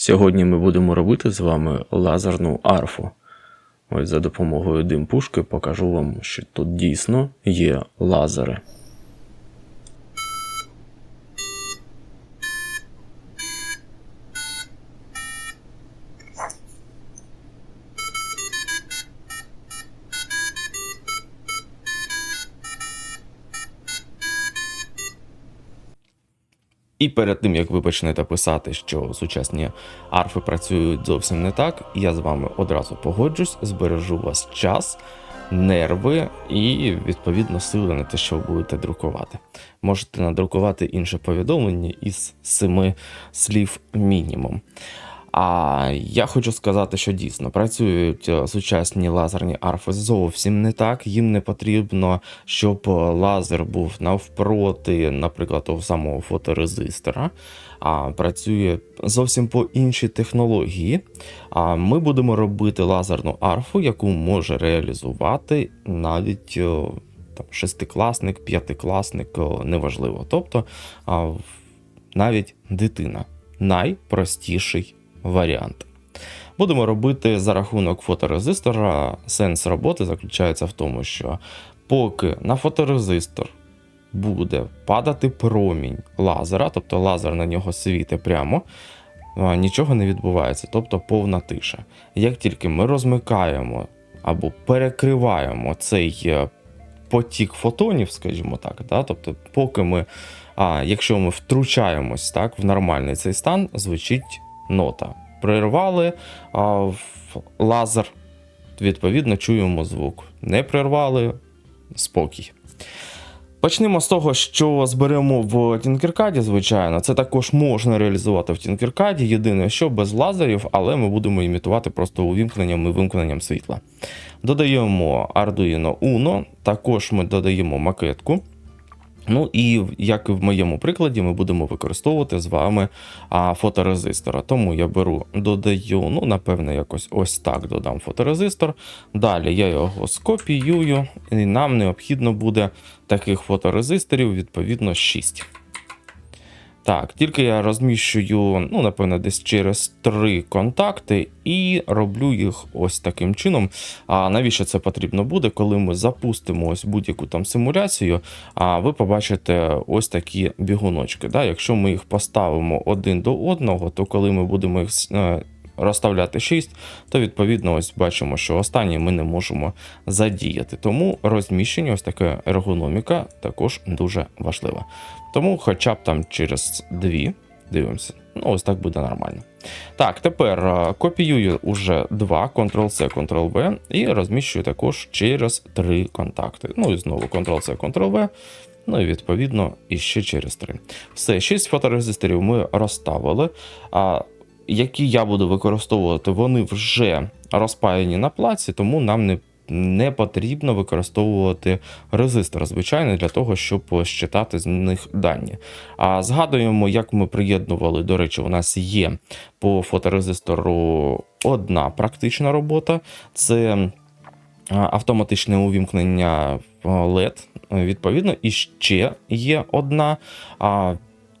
Сьогодні ми будемо робити з вами лазерну арфу. Ось за допомогою димпушки покажу вам, що тут дійсно є лазери. І перед тим як ви почнете писати, що сучасні арфи працюють зовсім не так, я з вами одразу погоджусь, збережу вас час, нерви і відповідно сили на те, що ви будете друкувати. Можете надрукувати інше повідомлення із семи слів мінімум. А я хочу сказати, що дійсно працюють е, сучасні лазерні арфи зовсім не так. Їм не потрібно, щоб е, лазер був навпроти, наприклад, того самого фоторезистора. А працює зовсім по іншій технології. А ми будемо робити лазерну арфу, яку може реалізувати навіть е, там, шестикласник, п'ятикласник, неважливо. Тобто навіть дитина. Найпростіший варіант. Будемо робити за рахунок фоторезистора. Сенс роботи заключається в тому, що поки на фоторезистор буде падати промінь лазера, тобто лазер на нього світить прямо, нічого не відбувається, тобто повна тиша. Як тільки ми розмикаємо або перекриваємо цей е, потік фотонів, скажімо так, да? тобто, поки ми, а, якщо ми втручаємось так, в нормальний цей стан, звучить нота. Прервали а, лазер, відповідно, чуємо звук. Не прервали спокій. Почнемо з того, що зберемо в Tinkercad, звичайно. Це також можна реалізувати в Tinkercad. Єдине, що без лазерів, але ми будемо імітувати просто увімкненням і вимкненням світла. Додаємо Arduino Uno, також ми додаємо макетку. Ну і як і в моєму прикладі, ми будемо використовувати з вами а, фоторезистора. Тому я беру, додаю, ну, напевне, якось ось так додам фоторезистор. Далі я його скопіюю, і нам необхідно буде таких фоторезисторів, відповідно, 6. Так, тільки я розміщую, ну, напевно, десь через три контакти і роблю їх ось таким чином. А навіщо це потрібно буде, коли ми запустимо ось будь-яку там симуляцію, а ви побачите ось такі бігуночки. Да? Якщо ми їх поставимо один до одного, то коли ми будемо їх е, розставляти 6, то відповідно ось бачимо, що останнє ми не можемо задіяти. Тому розміщення, ось така ергономіка також дуже важлива. Тому хоча б там через дві, дивимося. Ну, ось так буде нормально. Так, тепер е, копіюю уже два, Ctrl-C, Ctrl-V, і розміщую також через три контакти. Ну і знову Ctrl-C, Ctrl-V. Ну і відповідно іще через три. Все, 6 фоторезисторів ми розставили. А які я буду використовувати, вони вже розпаяні на плаці, тому нам не, не потрібно використовувати резистор, звичайно, для того, щоб считати з них дані. А згадуємо, як ми приєднували. До речі, у нас є по фоторезистору одна практична робота. Це автоматичне увімкнення а, LED, е, відповідно, і ще є одна.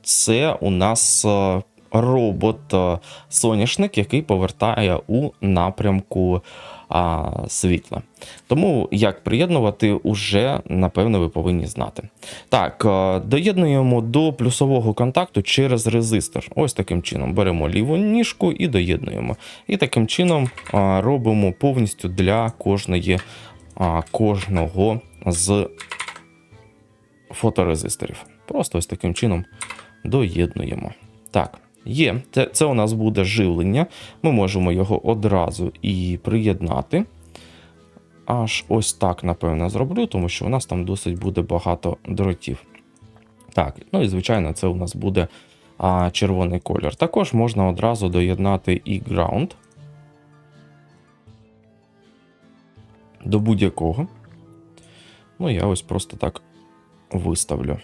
Це у нас а, робот а, соняшник, який повертає у напрямку а, світла. Тому як приєднувати, уже напевно ви повинні знати. Так, е, доєднуємо до плюсового контакту через резистор. Ось таким чином беремо ліву ніжку і доєднуємо. І таким чином е, робимо повністю для кожної, кожного з фоторезисторів. Просто ось таким чином доєднуємо. Так, є. Це, у нас буде живлення. Ми можемо його одразу і приєднати. Аж ось так, напевно, зроблю, тому що у нас там досить буде багато дротів. Так, ну і звичайно, це у нас буде а, червоний колір. Також можна одразу доєднати і ground до будь-якого. Ну, я ось просто так виставлю.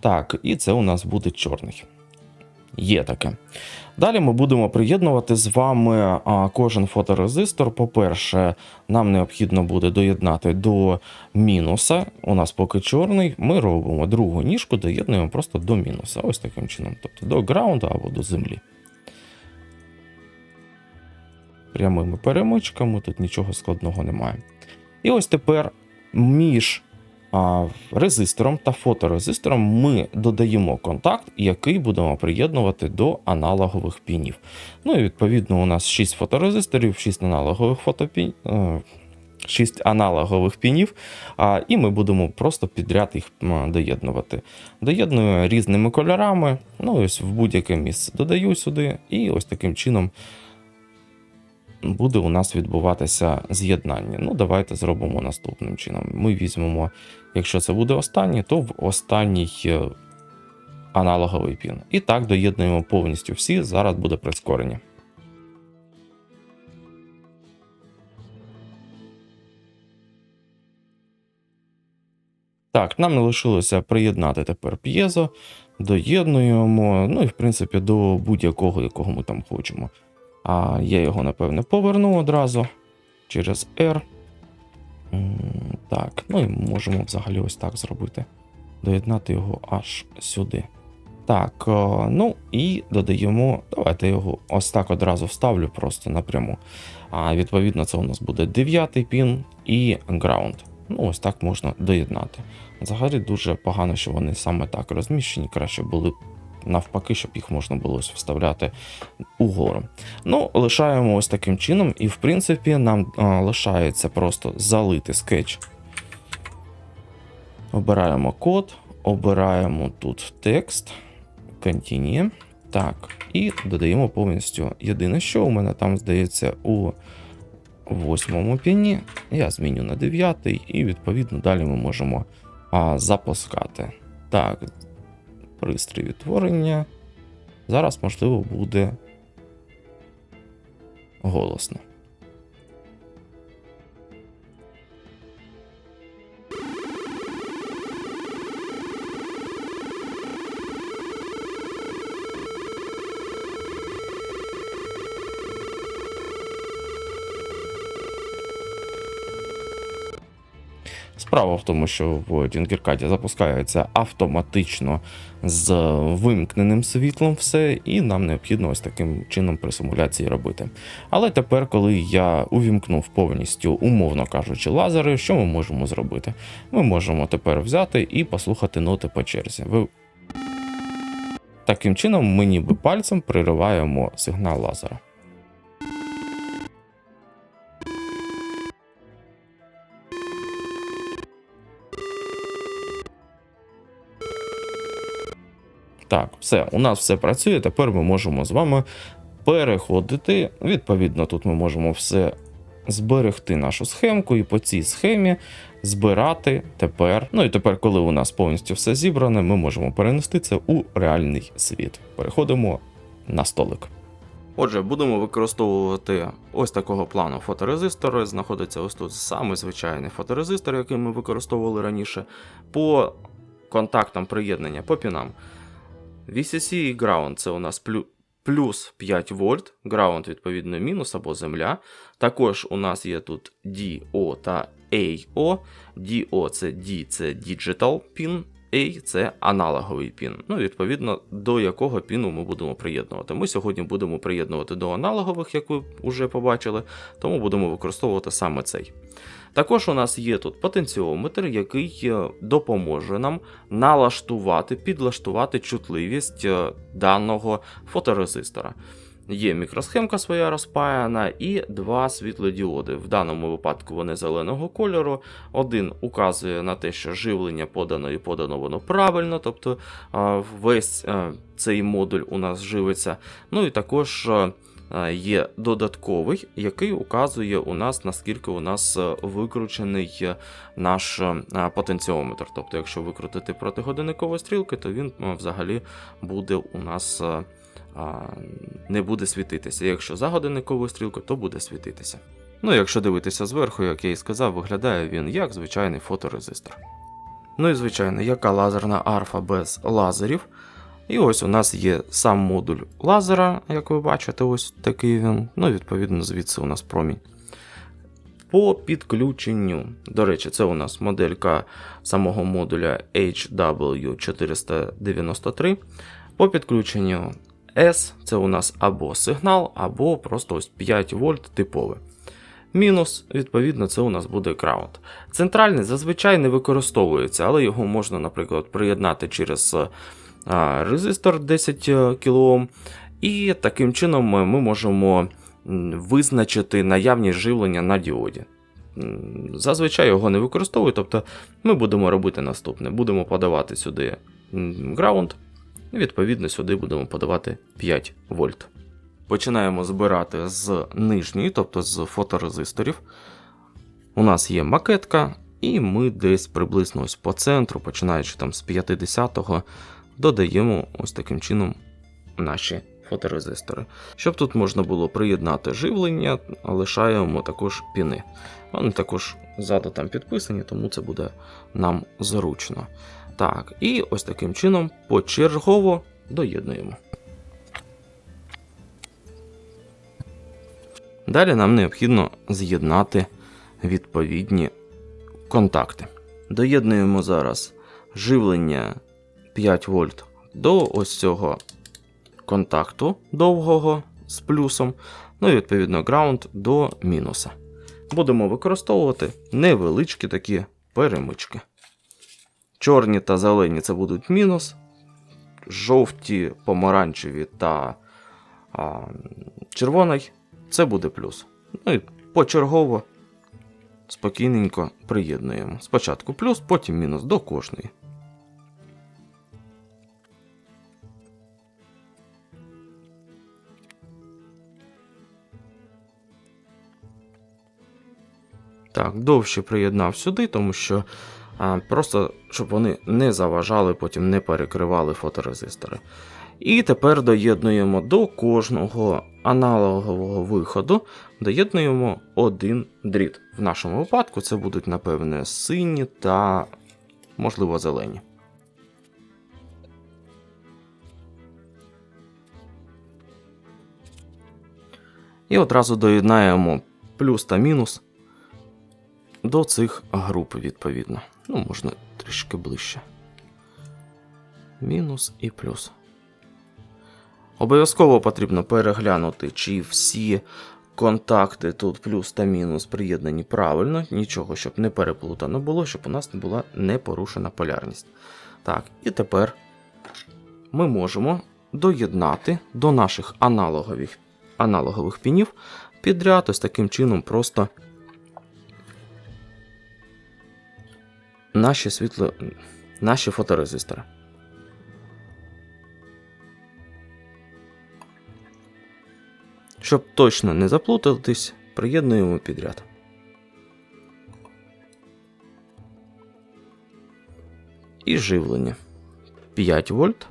Так, і це у нас буде чорний. Є таке. Далі ми будемо приєднувати з вами кожен фоторезистор. По-перше, нам необхідно буде доєднати до мінуса. У нас поки чорний. Ми робимо другу ніжку, доєднуємо просто до мінуса. Ось таким чином. Тобто до граунду або до землі. прямими перемичками, тут нічого складного немає. І ось тепер між резистором та фоторезистором ми додаємо контакт, який будемо приєднувати до аналогових пінів. Ну і відповідно у нас 6 фоторезисторів, 6 аналогових фотопін... е, 6 аналогових пінів, а, і ми будемо просто підряд їх доєднувати. Доєдную різними кольорами, ну ось в будь-яке місце додаю сюди, і ось таким чином буде у нас відбуватися з'єднання. Ну, давайте зробимо наступним чином. Ми візьмемо, якщо це буде останній, то в останній е, аналоговий пін. І так доєднуємо повністю всі. Зараз буде прискорення. Так, нам не лишилося приєднати тепер п'єзо, доєднуємо, ну і в принципі до будь-якого, якого ми там хочемо. А я його, напевне, поверну одразу через R. Так, ну і можемо взагалі ось так зробити. Доєднати його аж сюди. Так, е, ну і додаємо. Давайте його ось так одразу вставлю просто напряму. А відповідно, це у нас буде 9 пін і ground. Ну, ось так можна доєднати. Взагалі дуже погано, що вони саме так розміщені. Краще були навпаки, щоб їх можна було вставляти угору. Ну, лишаємо ось таким чином, і в принципі нам а, лишається просто залити скетч. Обираємо код, обираємо тут текст, Continue. Так, і додаємо повністю єдине, що у мене там здається у восьмому піні. Я зміню на дев'ятий, і відповідно далі ми можемо а, запускати. Так, пристрій відтворення. Зараз, можливо, буде голосно. Справа в тому, що в Tinkercad запускається автоматично з вимкненим світлом все, і нам необхідно ось таким чином при симуляції робити. Але тепер, коли я увімкнув повністю, умовно кажучи, лазери, що ми можемо зробити? Ми можемо тепер взяти і послухати ноти по черзі. Ви... Таким чином, ми ніби пальцем пририваємо сигнал лазера. Так, все, у нас все працює. Тепер ми можемо з вами переходити. Відповідно, тут ми можемо все зберегти нашу схемку і по цій схемі збирати тепер. Ну і тепер, коли у нас повністю все зібране, ми можемо перенести це у реальний світ. Переходимо на столик. Отже, будемо використовувати ось такого плану фоторезистори. Знаходиться ось тут саме звичайний фоторезистор, який ми використовували раніше. По контактам приєднання по пінам. VCC і Ground це у нас плю- плюс 5 вольт, Ground, відповідно, мінус або земля. Також у нас є тут DO та AO. DO це D це Digital Pin, A це аналоговий пін. Ну, відповідно, до якого піну ми будемо приєднувати. Ми сьогодні будемо приєднувати до аналогових, як ви вже побачили, тому будемо використовувати саме цей. Також у нас є тут потенціометр, який е, допоможе нам налаштувати, підлаштувати чутливість е, даного фоторезистора. Є мікросхемка своя розпаяна і два світлодіоди. В даному випадку вони зеленого кольору. Один указує на те, що живлення подано і подано воно правильно, тобто весь цей модуль у нас живиться. Ну і також а, є додатковий, який указує у нас, наскільки у нас е, викручений е, наш е, потенціометр. Тобто, якщо викрутити проти годинникової стрілки, то він е, взагалі буде у нас. Не буде світитися. Якщо за годинниковою стрілкою, то буде світитися. Ну, якщо дивитися зверху, як я і сказав, виглядає він як звичайний фоторезистор. Ну і звичайно, яка лазерна арфа без лазерів. І ось у нас є сам модуль лазера, як ви бачите, ось такий він. Ну, відповідно, звідси у нас промінь. По підключенню. До речі, це у нас моделька самого модуля HW493. По підключенню S це у нас або сигнал, або просто ось 5 вольт типове. Мінус, відповідно, це у нас буде ground. Центральний зазвичай не використовується, але його можна, наприклад, приєднати через а, резистор 10 кОм. І таким чином ми ми можемо визначити наявність живлення на діоді. Зазвичай його не використовують, тобто ми будемо робити наступне: будемо подавати сюди ground, і відповідно сюди будемо подавати 5 вольт. Починаємо збирати з нижньої, тобто з фоторезисторів. У нас є макетка, і ми десь приблизно ось по центру, починаючи там з 50-го, додаємо ось таким чином наші фоторезистори. Щоб тут можна було приєднати живлення, лишаємо також піни. Вони також ззаду там підписані, тому це буде нам зручно. Так, і ось таким чином почергово доєднуємо. Далі нам необхідно з'єднати відповідні контакти. Доєднуємо зараз живлення 5 вольт до ось цього контакту довгого з плюсом, ну і відповідно ground до мінуса. Будемо використовувати невеличкі такі перемички. Чорні та зелені це будуть мінус, жовті, помаранчеві та а, червоний це буде плюс. Ну і почергово спокійненько приєднуємо. Спочатку плюс, потім мінус до кожної. Так, довше приєднав сюди, тому що просто щоб вони не заважали, потім не перекривали фоторезистори. І тепер доєднуємо до кожного аналогового виходу, доєднуємо один дріт. В нашому випадку це будуть, напевне, сині та, можливо, зелені. І одразу доєднаємо плюс та мінус до цих груп, відповідно. Ну, можна трішки ближче. Мінус і плюс. Обов'язково потрібно переглянути, чи всі контакти тут плюс та мінус приєднані правильно, нічого, щоб не переплутано було, щоб у нас не була не порушена полярність. Так, і тепер ми можемо доєднати до наших аналогових, аналогових пінів підряд, ось таким чином просто наші світло, наші фоторезистори. Щоб точно не заплутатись, приєднуємо підряд. І живлення 5 вольт.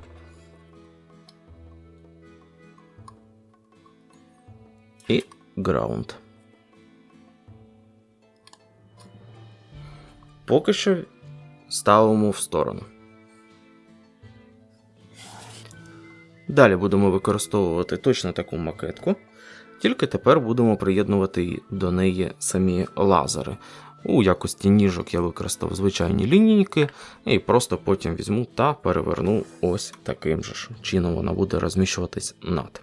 І ground. Поки що ставимо в сторону. Далі будемо використовувати точно таку макетку, тільки тепер будемо приєднувати до неї самі лазери. У якості ніжок я використав звичайні лінійки, і просто потім візьму та переверну ось таким же ж чином вона буде розміщуватись над.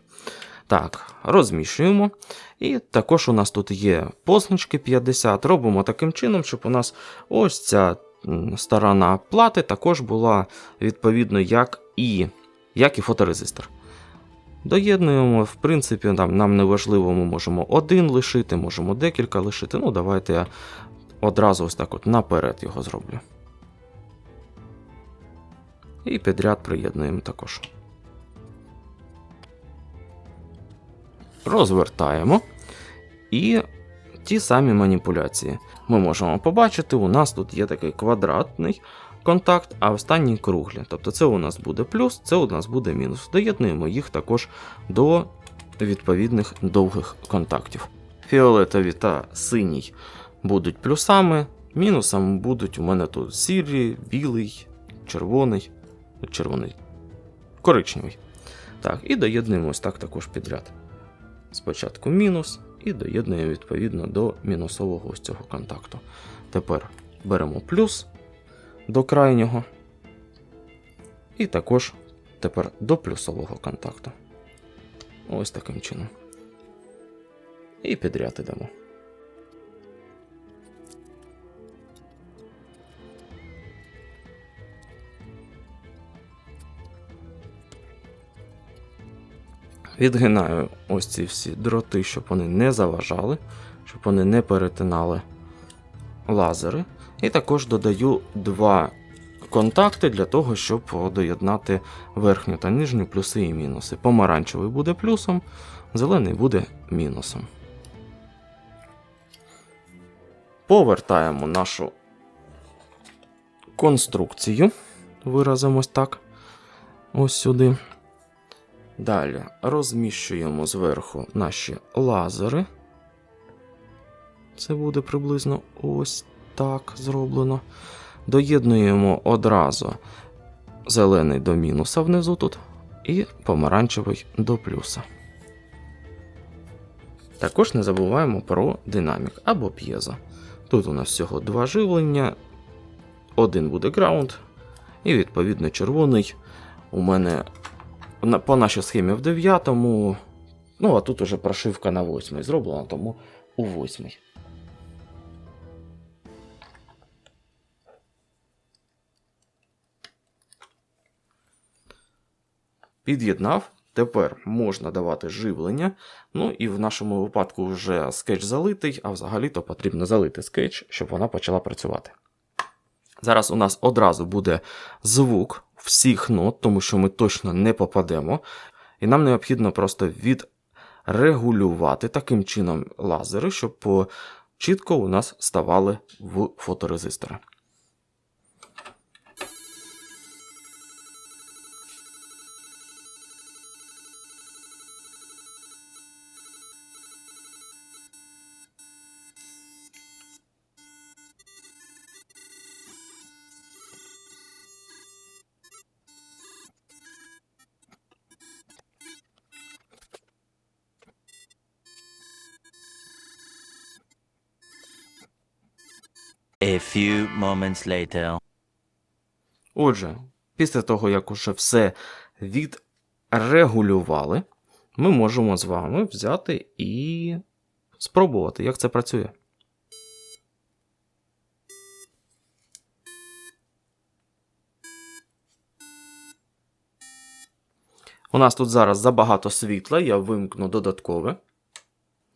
Так, розміщуємо. І також у нас тут є позначки 50. Робимо таким чином, щоб у нас ось ця сторона плати також була відповідно як і як і фоторезистор. Доєднуємо, в принципі, там, нам не важливо, ми можемо один лишити, можемо декілька лишити. Ну, давайте я одразу ось так от наперед його зроблю. І підряд приєднуємо також. Розвертаємо. І ті самі маніпуляції. Ми можемо побачити, у нас тут є такий квадратний контакт, а останній круглі. Тобто це у нас буде плюс, це у нас буде мінус. Доєднуємо їх також до відповідних довгих контактів. Фіолетові та синій будуть плюсами, мінусами будуть у мене тут сірий, білий, червоний, червоний, коричневий. Так, і доєднуємо ось так також підряд. Спочатку мінус, і доєднуємо відповідно до мінусового ось цього контакту. Тепер беремо плюс до крайнього. І також тепер до плюсового контакту. Ось таким чином. І підряд ідемо. Відгинаю ось ці всі дроти, щоб вони не заважали, щоб вони не перетинали лазери. І також додаю два контакти для того, щоб доєднати верхню та нижню плюси і мінуси. Помаранчевий буде плюсом, зелений буде мінусом. Повертаємо нашу конструкцію. Виразимось так. Ось сюди. Далі розміщуємо зверху наші лазери. Це буде приблизно ось так зроблено. Доєднуємо одразу зелений до мінуса внизу тут і помаранчевий до плюса. Також не забуваємо про динамік або п'єзо. Тут у нас всього два живлення, один буде граунд, і відповідно червоний у мене по нашій схемі в 9, ну а тут уже прошивка на 8 зроблена, тому у 8. Під'єднав. Тепер можна давати живлення. Ну і в нашому випадку вже скетч залитий, а взагалі-то потрібно залити скетч, щоб вона почала працювати. Зараз у нас одразу буде звук всіх нот, тому що ми точно не попадемо. І нам необхідно просто відрегулювати таким чином лазери, щоб по- чітко у нас ставали в фоторезистори. Few moments later. Отже, після того, як уже все відрегулювали, ми можемо з вами взяти і спробувати, як це працює. У нас тут зараз забагато світла, я вимкну додаткове.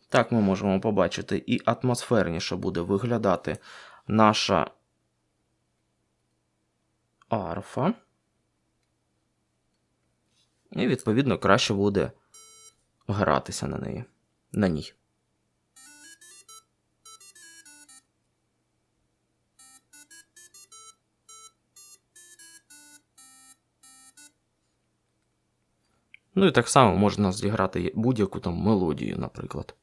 Так ми можемо побачити, і атмосферніше буде виглядати наша арфа. І, відповідно, краще буде гратися на неї. На ній. Ну і так само можна зіграти будь-яку там мелодію, наприклад.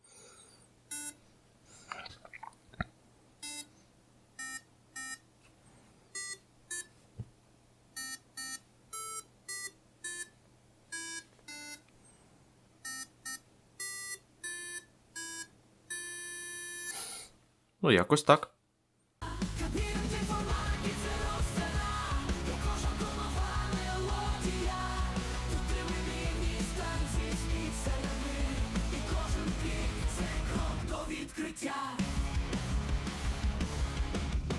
Ну, якось так.